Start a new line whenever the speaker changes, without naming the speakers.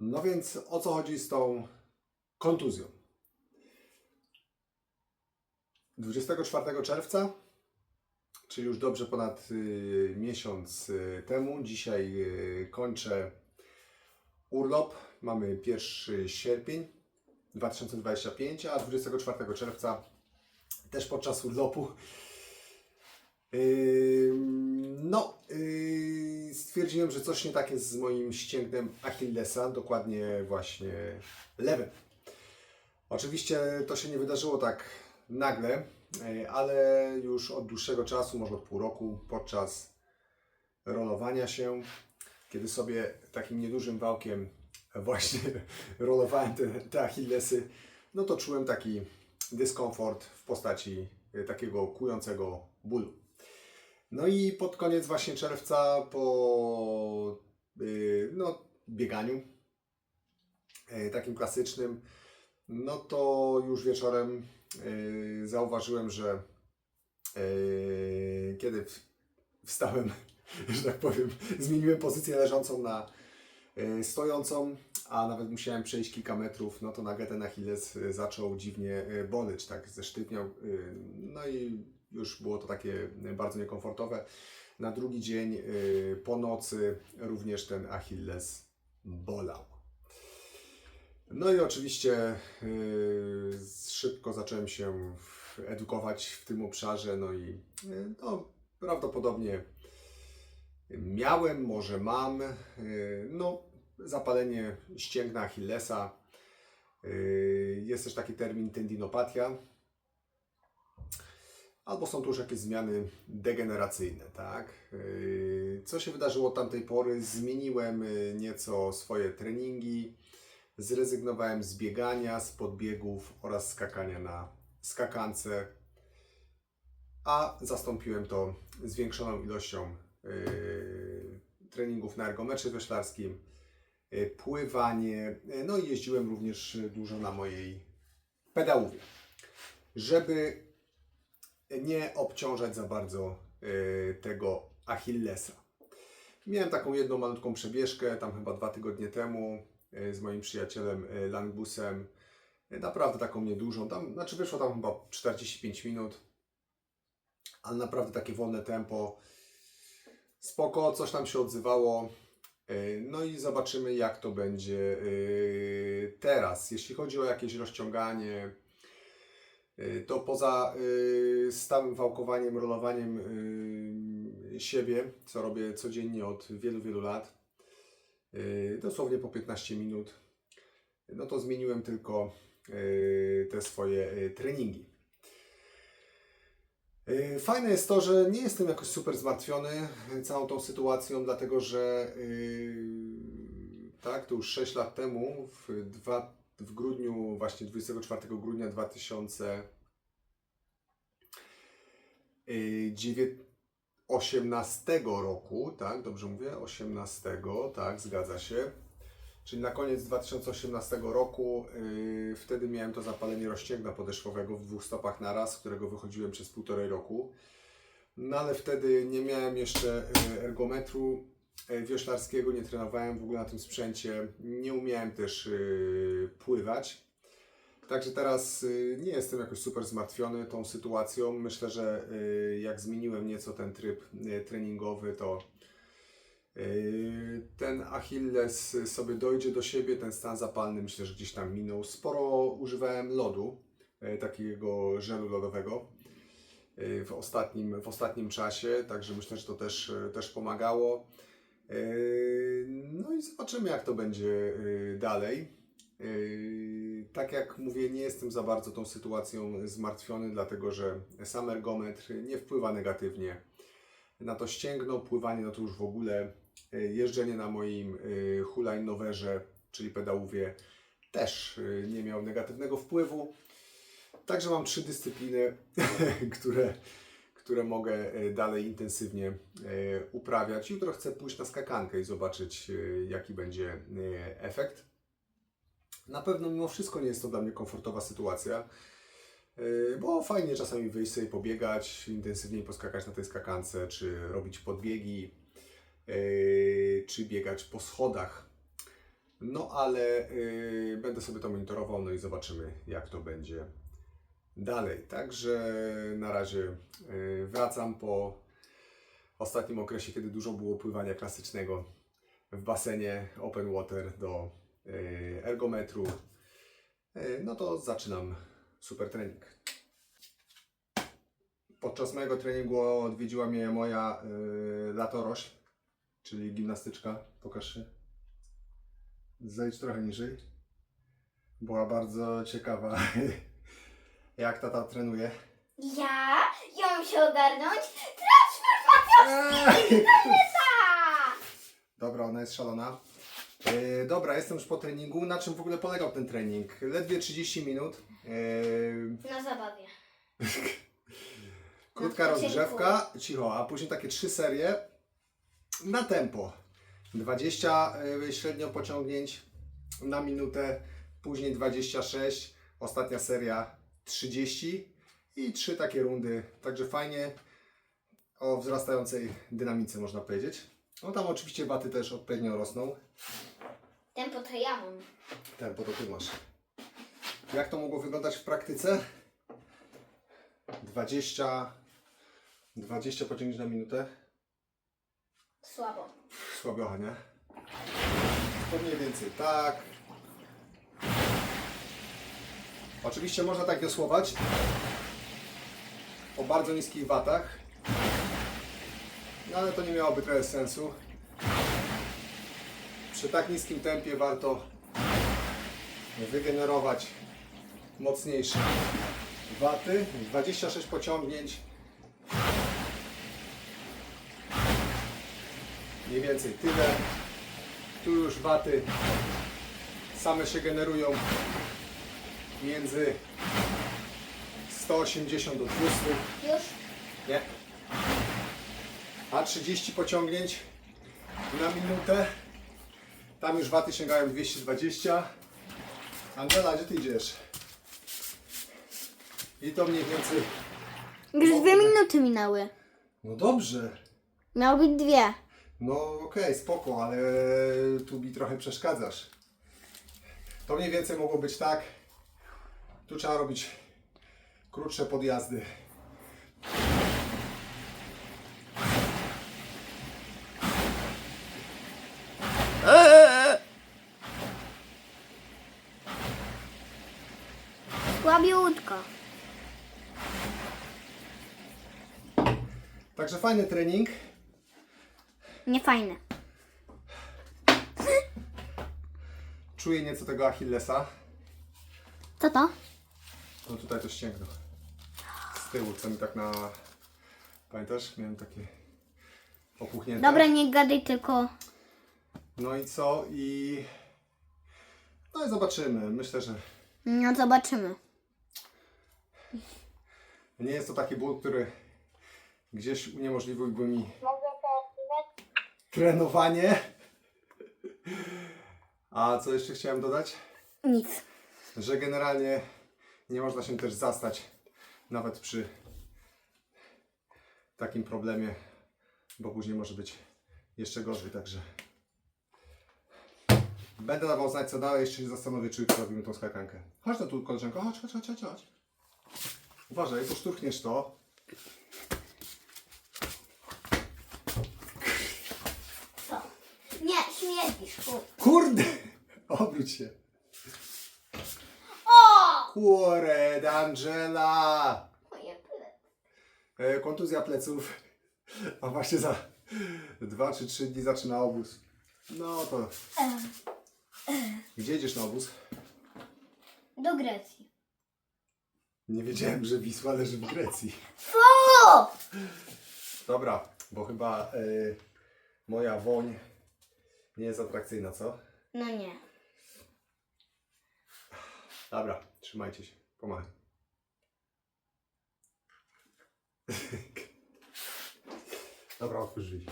No więc o co chodzi z tą kontuzją? 24 czerwca, czyli już dobrze ponad y, miesiąc y, temu, dzisiaj y, kończę urlop. Mamy 1 sierpień 2025, a 24 czerwca też podczas urlopu No, yy, stwierdziłem, że coś nie tak jest z moim ścięgnem Achillesa, dokładnie właśnie lewym. Oczywiście to się nie wydarzyło tak nagle, yy, ale już od dłuższego czasu, może od pół roku, podczas rolowania się, kiedy sobie takim niedużym wałkiem właśnie rolowałem te, te Achillesy, no to czułem taki dyskomfort w postaci takiego kującego bólu. No i pod koniec właśnie czerwca po yy, no, bieganiu yy, takim klasycznym, no to już wieczorem yy, zauważyłem, że yy, kiedy wstałem, że tak powiem, zmieniłem pozycję leżącą na yy, stojącą, a nawet musiałem przejść kilka metrów, no to nagle ten Achilles yy, zaczął dziwnie yy, boleć, tak zesztywniał, yy, no i już było to takie bardzo niekomfortowe. Na drugi dzień yy, po nocy również ten Achilles bolał. No i oczywiście yy, szybko zacząłem się edukować w tym obszarze, no i no, prawdopodobnie miałem, może mam, no zapalenie ścięgna Achillesa. Jest też taki termin tendinopatia, albo są tu już jakieś zmiany degeneracyjne, tak? Yy, Co się wydarzyło od tamtej pory? Zmieniłem yy, nieco swoje treningi, zrezygnowałem z biegania, z podbiegów oraz skakania na skakance, a zastąpiłem to zwiększoną ilością yy, treningów na ergometrze wioślarskim, yy, pływanie, no i jeździłem również dużo na mojej pedałówie, żeby nie obciążać za bardzo y, tego Achillesa. Miałem taką jedną malutką przebieżkę, tam chyba dwa tygodnie temu, y, z moim przyjacielem y, Langbusem. Naprawdę taką niedużą, tam, znaczy wyszło tam chyba 45 minut, ale naprawdę takie wolne tempo. Spoko, coś tam się odzywało. No i zobaczymy, jak to będzie teraz. Jeśli chodzi o jakieś rozciąganie, to poza y, stałym wałkowaniem, rolowaniem y, siebie, co robię codziennie od wielu, wielu lat, y, dosłownie po 15 minut, no to zmieniłem tylko y, te swoje y, treningi. Y, Fajne jest to, że nie jestem jakoś super zmartwiony y, całą tą sytuacją, dlatego że y, tak, to już 6 lat temu, w, dwa, w grudniu, właśnie 24 grudnia 2018 roku, tak, dobrze mówię, 18, tak, zgadza się. Czyli na koniec 2018 roku, yy, wtedy miałem to zapalenie rozcięgna podeszwowego w dwóch stopach naraz, z którego wychodziłem przez półtorej roku. No ale wtedy nie miałem jeszcze y, ergometru wioślarskiego, nie trenowałem w ogóle na tym sprzęcie, nie umiałem też y, pływać. Także teraz y, nie jestem jakoś super zmartwiony tą sytuacją. Myślę, że jak zmieniłem nieco ten tryb treningowy, to ten Achilles sobie dojdzie do siebie, ten stan zapalny myślę, że gdzieś tam minął. Sporo używałem lodu, takiego żelu lodowego w ostatnim, w ostatnim czasie, także myślę, że to też, też pomagało. Y, No i zobaczymy, jak to będzie y, dalej. Yy, Tak jak mówię, nie jestem za bardzo tą sytuacją zmartwiony, dlatego że sam ergometr nie wpływa negatywnie na to ścięgno, pływanie no to już w ogóle, yy, jeżdżenie na moim yy, hulajnowerze, czyli pedałówie też yy, nie miał negatywnego wpływu. Także mam trzy dyscypliny, które, które mogę yy, dalej intensywnie yy, uprawiać. Jutro chcę pójść na skakankę i zobaczyć, yy, jaki będzie efekt. Na pewno mimo wszystko nie jest to dla mnie komfortowa sytuacja, bo fajnie czasami wyjść sobie pobiegać, intensywniej poskakać na tej skakance, czy robić podbiegi, czy biegać po schodach. No ale będę sobie to monitorował, no i zobaczymy, jak to będzie dalej. Także na razie y, wracam po ostatnim okresie, kiedy dużo było pływania klasycznego w basenie open water do y, ergometru. Y, no to zaczynam super trening. Podczas mojego treningu odwiedziła mnie moja latorośl, czyli gimnastyczka. Pokaż się. Zejdź trochę niżej. Była bardzo ciekawa, jak tata trenuje.
Ja? Ja mam się ogarnąć? Transfer
Dobra, ona jest szalona. E, dobra, jestem już po treningu. Na czym w ogóle polegał ten trening? Ledwie 30 minut. E,
Na zabawie.
krótka
Na
rozgrzewka, cicho, a później takie trzy serie na tempo. 20 e, średnio pociągnięć na minutę, później 26, ostatnia seria 30 i trzy takie rundy. Także fajnie o wzrastającej dynamice można powiedzieć. No tam oczywiście waty też odpowiednio rosną.
Tempo to ja mam.
Tempo to ty masz. Jak to mogło wyglądać w praktyce? 20, 20 pociągnięć na minutę.
Słabo.
Słabiocha, nie? To mniej więcej tak. Oczywiście można tak wiosłować o bardzo niskich watach, no ale to nie miałoby trochę sensu. Przy tak niskim tempie warto wygenerować mocniejsze waty. 26 pociągnięć. Mniej więcej tyle. Tu już waty same się generują między 180 do 200.
Już?
Nie. A 30 pociągnięć na minutę. Tam już waty sięgają 220. Angela, gdzie ty idziesz? I to mniej więcej.
Już dwie minuty minęły.
No dobrze.
Miało być dwie.
No okej, spoko, ale tu mi trochę przeszkadzasz. To mniej więcej mogło być tak. Tu trzeba robić krótsze podjazdy.
Słabiutko.
Także fajny trening.
Nie fajne.
Czuję nieco tego Achillesa.
Co to?
No tutaj to ścięgno. Z tyłu, co mi tak na... Pamiętasz? Miałem takie opuchnięte.
Dobra, nie gadaj tylko.
No i co? I... No i zobaczymy. Myślę, że
No zobaczymy.
nie jest to taki ból, który gdzieś uniemożliwiłby mi trenowanie. A co jeszcze chciałem dodać?
Nic.
Że generalnie nie można się też zastać nawet przy takim problemie, bo później może być jeszcze gorzej, także będę dawał znać co dalej, jeszcze się zastanowię, czy robimy tą skakankę. Chodź no tu koleżanko, chodź, chodź, chodź, chodź. Uważaj, bo szturchniesz to.
Co? Nie, śmierdzisz. fu.
Kurde! Obróć się.
O!
Kured, Angela!
Moje plec.
E, kontuzja pleców. A właśnie za 2 czy 3 dni zaczyna obóz. No to. Gdzie jedziesz na obóz?
Do Grecji.
Nie wiedziałem, że Wisła leży w Grecji.
Fu!
Dobra, bo chyba e, moja woń nie jest atrakcyjna, co?
No nie.
Dobra, trzymajcie się. Pomachaj. Dobra, otwórz drzwi.